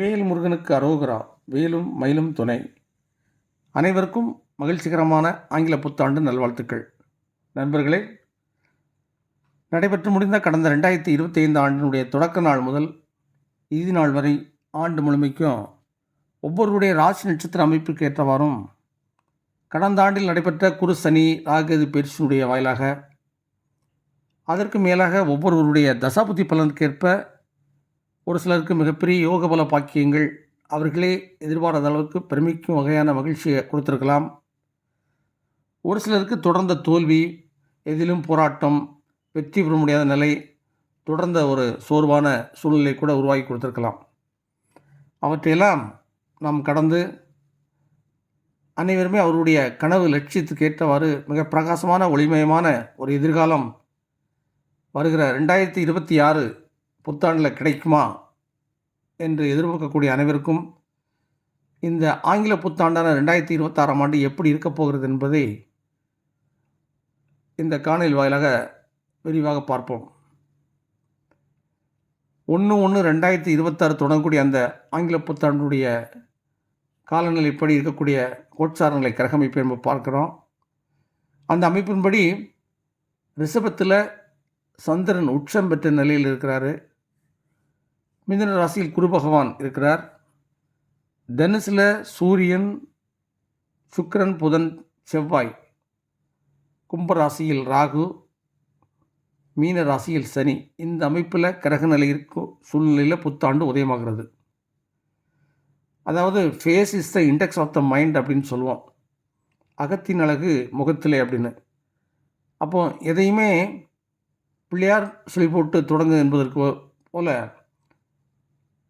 வேல் முருகனுக்கு அரோகரா வேலும் மயிலும் துணை. அனைவருக்கும் மகிழ்ச்சிகரமான ஆங்கில புத்தாண்டு நல்வாழ்த்துக்கள். நண்பர்களே நடைபெற்று முடிந்த கடந்த ரெண்டாயிரத்தி இருபத்தி ஐந்து ஆண்டினுடைய தொடக்க நாள் முதல் இறுதி நாள் வரை ஆண்டு முழுமைக்கும் ஒவ்வொருடைய ராசி நட்சத்திர அமைப்புக்கு ஏற்றவாறும் கடந்த ஆண்டில் நடைபெற்ற குரு சனி ராகது பயிற்சியினுடைய வாயிலாக அதற்கு மேலாக ஒவ்வொருவருடைய தசாபுத்தி பலனுக்கேற்ப ஒரு சிலருக்கு மிகப்பெரிய யோக பல பாக்கியங்கள் அவர்களே எதிர்பாராத அளவுக்கு பெருமைக்கும் வகையான மகிழ்ச்சியை கொடுத்துருக்கலாம். ஒரு சிலருக்கு தொடர்ந்த தோல்வி எதிலும் போராட்டம் வெற்றி பெற முடியாத நிலை தொடர்ந்த ஒரு சோர்வான சூழ்நிலை கூட உருவாக்கி கொடுத்துருக்கலாம். அவற்றையெல்லாம் நாம் கடந்து அனைவருமே அவருடைய கனவு லட்சியத்துக்கு ஏற்றவாறு மிக பிரகாசமான ஒளிமயமான ஒரு எதிர்காலம் வருகிற ரெண்டாயிரத்தி இருபத்தி ஆறு புத்தாண்டில் கிடைக்குமா என்று எதிர்பார்க்கக்கூடிய அனைவருக்கும் இந்த ஆங்கில புத்தாண்டான ரெண்டாயிரத்தி இருபத்தாறாம் ஆண்டு எப்படி இருக்கப் போகிறது என்பதை இந்த காணொலி வாயிலாக விரிவாக பார்ப்போம். ஒன்று ஒன்று ரெண்டாயிரத்தி இருபத்தாறு தொடங்கக்கூடிய அந்த ஆங்கில புத்தாண்டுடைய காலநிலைப்படி இருக்கக்கூடிய கோட்சாரங்களை கிரக அமைப்பை நம்ம பார்க்குறோம். அந்த அமைப்பின்படி ரிஷபத்தில் சந்திரன் உச்சம் பெற்ற நிலையில் இருக்கிறாரு. மிதன ராசியில் குரு பகவான் இருக்கிறார். தனுசில் சூரியன் சுக்கரன் புதன் செவ்வாய். கும்பராசியில் ராகு மீன ராசியில் சனி. இந்த அமைப்பில் கிரக நிலை இருக்கும் சூழ்நிலையில் புத்தாண்டு உதயமாகிறது. அதாவது face is the index of the mind அப்படின்னு சொல்லுவோம். அகத்தின் அழகு முகத்திலே அப்படின்னு. அப்போ எதையுமே பிள்ளையார் சொல்லி போட்டு தொடங்கு என்பதற்கு போல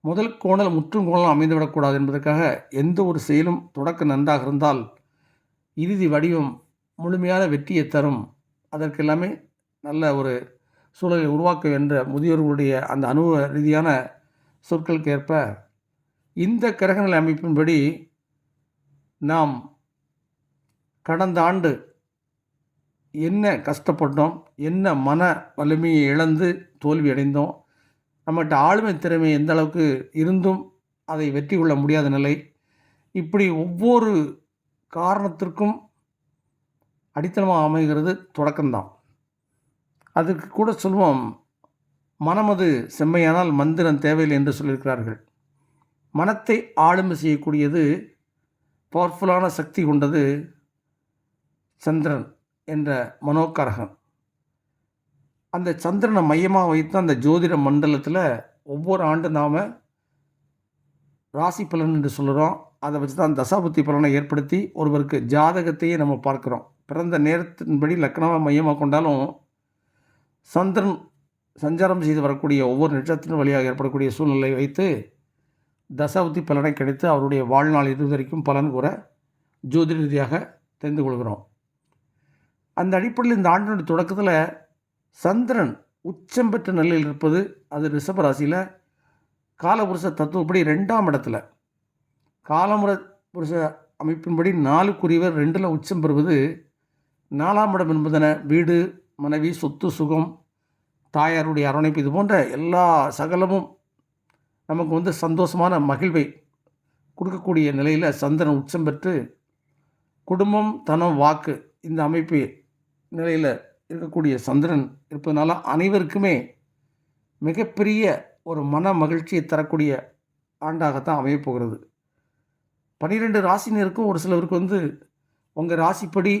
முதல் கோணல் முற்றும் கோணல் அமைந்துவிடக்கூடாது என்பதற்காக எந்த ஒரு செயலும் தொடக்க நன்றாக இருந்தால் இறுதி வடிவம் முழுமையான வெற்றியை தரும். அதற்கெல்லாமே நல்ல ஒரு சூழலை உருவாக்க என்ற முதியோர்களுடைய அந்த அனுபவ ரீதியான சொற்களுக்கு ஏற்ப இந்த கிரகநிலை அமைப்பின்படி நாம் கடந்த ஆண்டு என்ன கஷ்டப்பட்டோம் என்ன மன வலிமையை இழந்து தோல்வி அடைந்தோம் நம்மகிட்ட ஆளுமை திறமை எந்த அளவுக்கு இருந்தும் அதை வெற்றி கொள்ள முடியாத நிலை. இப்படி ஒவ்வொரு காரணத்திற்கும் அடித்தளமாக அமைகிறது தொடக்கம்தான். அதுக்கு கூட சொல்வோம் மனமது செம்மையானால் மந்திரம் தேவையில்லை என்று சொல்லியிருக்கிறார்கள். மனத்தை ஆளுமை செய்யக்கூடியது பவர்ஃபுல்லான சக்தி கொண்டது சந்திரன். என்ற மனோகரகன் அந்த சந்திரனை மையமாக வைத்து அந்த ஜோதிட மண்டலத்தில் ஒவ்வொரு ஆண்டு நாம் ராசி பலன் என்று சொல்கிறோம் அதை வச்சு தான் தசாபுத்தி பலனை ஏற்படுத்தி ஒருவருக்கு ஜாதகத்தையே நம்ம பார்க்குறோம். பிறந்த நேரத்தின்படி லக்னமாக மையமாக கொண்டாலும் சந்திரன் சஞ்சாரம் செய்து வரக்கூடிய ஒவ்வொரு நட்சத்திரம் வழியாக ஏற்படக்கூடிய சூழ்நிலை வைத்து தசாபுத்தி பலனை கிடைத்து அவருடைய வாழ்நாள் இது வரைக்கும் பலன் கூற ஜோதிட ரீதியாக தெரிந்து கொள்கிறோம். அந்த அடிப்படையில் இந்த ஆண்டினுடைய தொடக்கத்தில் சந்திரன் உச்சம் பெற்ற நிலையில் இருப்பது அது ரிஷபராசியில் காலபுருஷ தத்துவப்படி ரெண்டாம் இடத்துல. காலமுற புருஷ அமைப்பின்படி நாலுக்குரியவர் ரெண்டில் உச்சம் பெறுவது நாலாம் இடம் என்பதென வீடு மனைவி சொத்து சுகம் தாயாருடைய அரவணைப்பு இது போன்ற எல்லா சகலமும் நமக்கு வந்து சந்தோஷமான மகிழ்வை கொடுக்கக்கூடிய நிலையில் சந்திரன் உச்சம் பெற்று குடும்பம் தனம் வாக்கு இந்த அமைப்பு நிலையில் இருக்கக்கூடிய சந்திரன் இருப்பதனால அனைவருக்குமே மிகப்பெரிய ஒரு மன மகிழ்ச்சியை தரக்கூடிய ஆண்டாகத்தான் அமையப்போகிறது. பன்னிரெண்டு ராசினருக்கும் ஒரு சிலருக்கு வந்து உங்கள் ராசிப்படி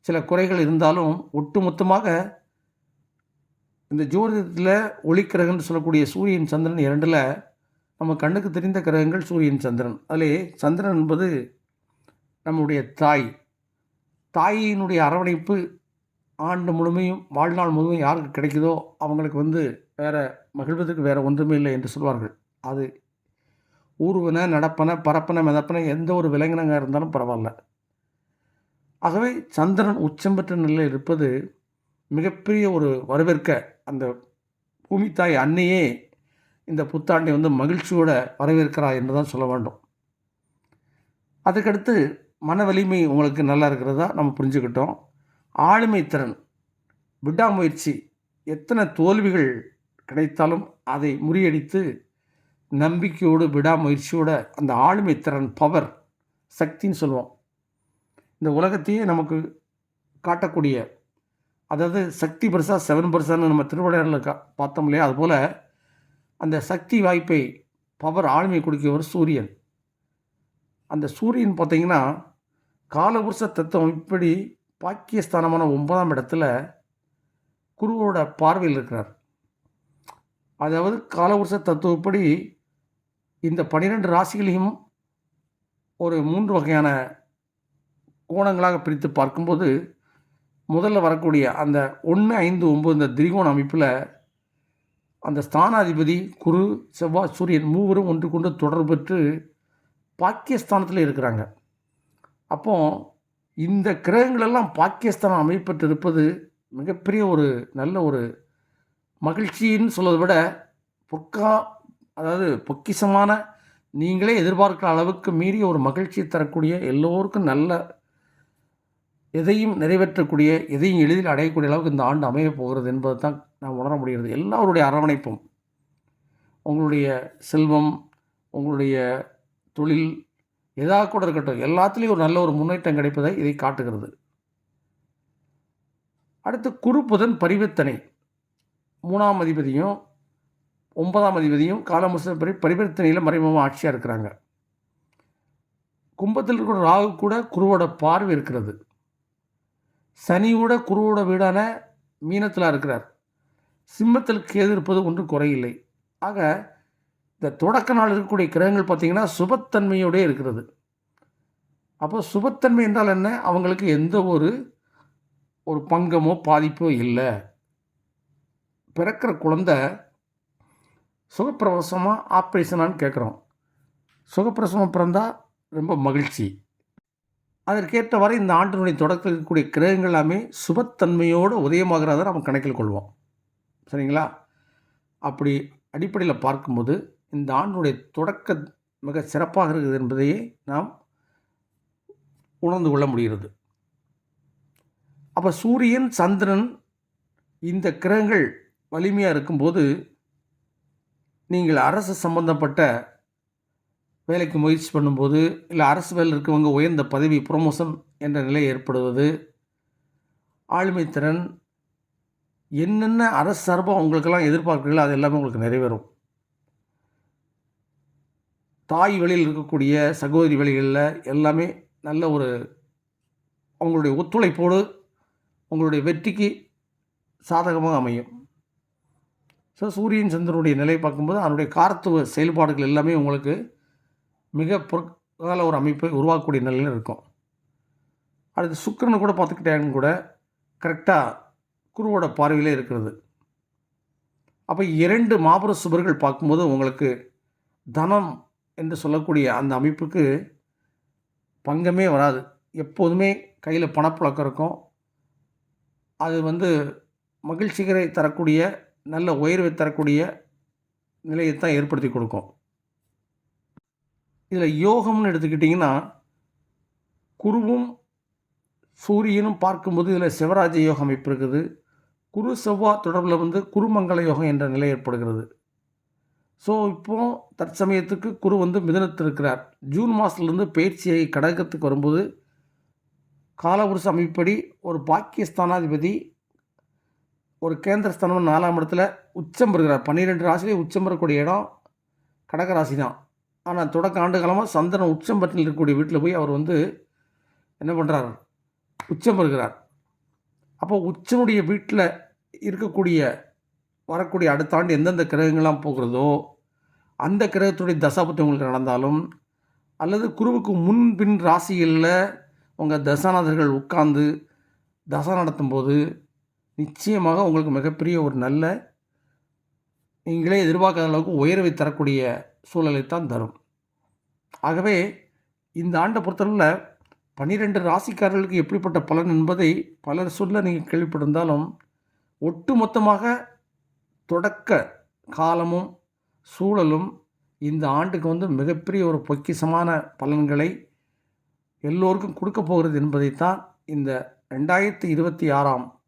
சில குறைகள் இருந்தாலும் ஒட்டுமொத்தமாக இந்த ஜோதிடத்தில் கிரகம்னு சொல்லக்கூடிய சூரியன் சந்திரன் இரண்டில் நம்ம கண்ணுக்கு தெரிந்த கிரகங்கள் சூரியன் சந்திரன். அதிலே சந்திரன் என்பது நம்முடைய தாய். தாயினுடைய அரவணைப்பு ஆண்டு முழுமையும் வாழ்நாள் முழுமையும் யாருக்கு கிடைக்குதோ அவங்களுக்கு வந்து வேறு மகிழ்வதற்கு வேறு ஒன்றுமே இல்லை என்று சொல்வார்கள். அது ஊர்வன நடப்பன பரப்பன மிதப்பன எந்த ஒரு விலங்கினங்க இருந்தாலும் பரவாயில்ல. ஆகவே சந்திரன் உச்சம் பெற்ற நிலையில் இருப்பது மிகப்பெரிய ஒரு வரவேற்க அந்த பூமி தாய் அன்னையே இந்த புத்தாண்டை வந்து மகிழ்ச்சியோட வரவேற்கிறார் என்று தான் சொல்ல வேண்டும். அதுக்கடுத்து மன வலிமை உங்களுக்கு நல்லா இருக்கிறதா நம்ம புரிஞ்சுக்கிட்டோம். ஆளுமை திறன் விடாமுயற்சி எத்தனை தோல்விகள் கிடைத்தாலும் அதை முறியடித்து நம்பிக்கையோடு விடாமுயற்சியோடு அந்த ஆளுமை திறன் பவர் சக்தின்னு சொல்லுவோம். இந்த உலகத்தையே நமக்கு காட்டக்கூடிய அதாவது சக்தி பெருசாக செவன் பெருசான்னு நம்ம திருவிழாவில் கா பார்த்தோம் இல்லையா? அதுபோல் அந்த சக்தி வாய்ப்பை பவர் ஆளுமை கொடுக்கிறவர் சூரியன். அந்த சூரியன் பார்த்திங்கன்னா காலபுருஷ தத்துவம் இப்படி பாக்கியஸ்தானமான ஒன்பதாம் இடத்துல குருவோட பார்வையில் இருக்கிறார். அதாவது காலவருஷ தத்துவப்படி இந்த பன்னிரெண்டு ராசிகளையும் ஒரு மூன்று வகையான கோணங்களாக பிரித்து பார்க்கும்போது முதல்ல வரக்கூடிய அந்த ஒன்று ஐந்து ஒம்பது இந்த திரிகோண அமைப்பில் அந்த ஸ்தானாதிபதி குரு செவ்வாய் சூரியன் மூவரும் ஒன்று கொண்டு தொடர்பு பெற்று பாக்கியஸ்தானத்தில் இருக்கிறாங்க. அப்போது இந்த கிரகங்களெல்லாம் பாகிஸ்தான் அமைப்பட்டு இருப்பது மிகப்பெரிய ஒரு நல்ல ஒரு மகிழ்ச்சின்னு சொல்வதை விட பொக்கா அதாவது பொக்கிஷமான நீங்களே எதிர்பார்க்கிற அளவுக்கு மீறிய ஒரு மகிழ்ச்சியை தரக்கூடிய எல்லோருக்கும் நல்ல எதையும் நிறைவேற்றக்கூடிய எதையும் எளிதில் அடையக்கூடிய அளவுக்கு இந்த ஆண்டு அமையப் போகிறது என்பது தான் நாம் உணர முடிகிறது. எல்லோருடைய அரவணைப்பும் உங்களுடைய செல்வம் உங்களுடைய தொழில் எதாக கூட இருக்கட்டும் எல்லாத்துலேயும் ஒரு நல்ல ஒரு முன்னேற்றம் கிடைப்பதை இதை காட்டுகிறது. அடுத்து குறுப்புதன் பரிவர்த்தனை. மூணாம் அதிபதியும் ஒன்பதாம் அதிபதியும் காலமுச பரி பரிவர்த்தனையில் மறைமுகமாக ஆட்சியாக இருக்கிறாங்க. கும்பத்தில் இருக்கிற ராகு கூட குருவோட பார்வை இருக்கிறது. சனியோட குருவோட வீடான மீனத்தில் இருக்கிறார். சிம்மத்தில் கேது இருப்பது ஒன்றும் குறையில்லை. ஆக இந்த தொடக்க நாள் இருக்கக்கூடிய கிரகங்கள் பார்த்திங்கன்னா சுபத்தன்மையோடே இருக்கிறது. அப்போ சுபத்தன்மை என்றால் என்ன? அவங்களுக்கு எந்த ஒரு ஒரு பங்கமோ பாதிப்போ இல்லை. பிறக்கிற குழந்தை சுகப்பிரவசமாக ஆப்ரேஷனான்னு கேட்குறோம். சுகப்பிரசவம் பிறந்தால் ரொம்ப மகிழ்ச்சி. அதற்கேற்ற வரை இந்த ஆண்டினுடைய தொடக்கத்தில் இருக்கக்கூடிய கிரகங்கள் எல்லாமே சுபத்தன்மையோடு உதயமாகிறத நம்ம கணக்கில் கொள்வோம். சரிங்களா? அப்படி அடிப்படையில் பார்க்கும்போது இந்த ஆண்டினுடைய தொடக்க மிக சிறப்பாக இருக்குது என்பதையே நாம் உணர்ந்து கொள்ள முடிகிறது. அப்போ சூரியன் சந்திரன் இந்த கிரகங்கள் வலிமையாக இருக்கும்போது நீங்கள் அரசு சம்பந்தப்பட்ட வேலைக்கு முயற்சி பண்ணும்போது இல்லை அரசு வேலை இருக்கவங்க உயர்ந்த பதவி ப்ரொமோஷன் என்ற நிலை ஏற்படுவது ஆளுமை திறன் என்னென்ன அரசு சார்பாக உங்களுக்கெல்லாம் எதிர்பார்க்குறீங்களோ அது எல்லாமே உங்களுக்கு நிறைவேறும். தாய் வழியில் இருக்கக்கூடிய சகோதரி வழிகளில் எல்லாமே நல்ல ஒரு அவங்களுடைய ஒத்துழைப்போடு உங்களுடைய வெற்றிக்கு சாதகமாக அமையும். ஸோ சூரியன் சந்திரனுடைய நிலை பார்க்கும்போது அதனுடைய காரத்துவ செயல்பாடுகள் எல்லாமே உங்களுக்கு மிக பொற்கால ஒரு அமைப்பை உருவாக்கக்கூடிய நிலையில் இருக்கும். அடுத்து சுக்கரனை கூட பார்த்துக்கிட்டாங்கன்னு கூட கரெக்டாக குருவோட பார்வையிலே இருக்கிறது. அப்போ இரண்டு மாபெரும் சுபர்கள் பார்க்கும்போது உங்களுக்கு தனம் என்று சொல்லக்கூடிய அந்த அமைப்புக்கு பங்கமே வராது. எப்போதுமே கையில் பணப்புழக்கம் இருக்கும். அது வந்து மகிழ்ச்சிகரை தரக்கூடிய நல்ல உயர்வை தரக்கூடிய நிலையை தான் ஏற்படுத்தி கொடுக்கும். இதில் யோகம்னு எடுத்துக்கிட்டிங்கன்னா குருவும் சூரியனும் பார்க்கும்போது இதில் சிவராஜ யோகம் அமைப்பு இருக்குது. குரு செவ்வாய் தொடர்பில் வந்து குருமங்கள யோகம் என்ற நிலை ஏற்படுகிறது. ஸோ இப்போது தற்சமயத்துக்கு குரு வந்து மிதனத்தில் இருக்கிறார் ஜூன் மாதத்துலேருந்து பயிற்சியை கடகத்துக்கு வரும்போது காலபுருஷ அமைப்படி ஒரு பாக்கியஸ்தானாதிபதி ஒரு கேந்திரஸ்தானம் நாலாம் இடத்துல உச்சம் பெறுகிறார். பன்னிரெண்டு ராசிலேயே உச்சம் பெறக்கூடிய இடம் கடக ராசி தான் ஆனால் தொடக்க ஆண்டு காலமாக சந்திரன் உச்சம் பட்டில் இருக்கக்கூடிய வீட்டில் போய் அவர் வந்து என்ன பண்ணுறார் உச்சம் பெறுகிறார். அப்போ உச்சனுடைய வீட்டில் இருக்கக்கூடிய வரக்கூடிய அடுத்த ஆண்டு எந்தெந்த கிரகங்கள்லாம் போகிறதோ அந்த கிரகத்துடைய தசாபத்தி உங்களுக்கு நடந்தாலும் அல்லது குருவுக்கு முன்பின் ராசிகளில் உங்கள் தசாநாதர்கள் உட்கார்ந்து தசா நடத்தும்போது நிச்சயமாக உங்களுக்கு மிகப்பெரிய ஒரு நல்ல நீங்களே எதிர்பார்க்காத அளவுக்கு உயர்வை தரக்கூடிய சூழலை தான் தரும். ஆகவே இந்த ஆண்டை பொறுத்தளவில் பன்னிரெண்டு ராசிக்காரர்களுக்கு எப்படிப்பட்ட பலன் என்பதை பலர் சொல்ல நீங்கள் கேள்விப்பட்டிருந்தாலும் ஒட்டு மொத்தமாக தொடக்க காலமும் சூழலும் இந்த ஆண்டுக்கு வந்து மிகப்பெரிய ஒரு பொக்கிசமான பலன்களை எல்லோருக்கும் கொடுக்க போகிறது என்பதைத்தான் இந்த ரெண்டாயிரத்தி இருபத்தி ஆறாம்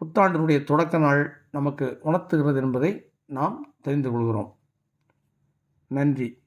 புத்தாண்டினுடைய தொடக்க நாள் நமக்கு உணர்த்துகிறது என்பதை நாம் தெரிந்து கொள்கிறோம். நன்றி.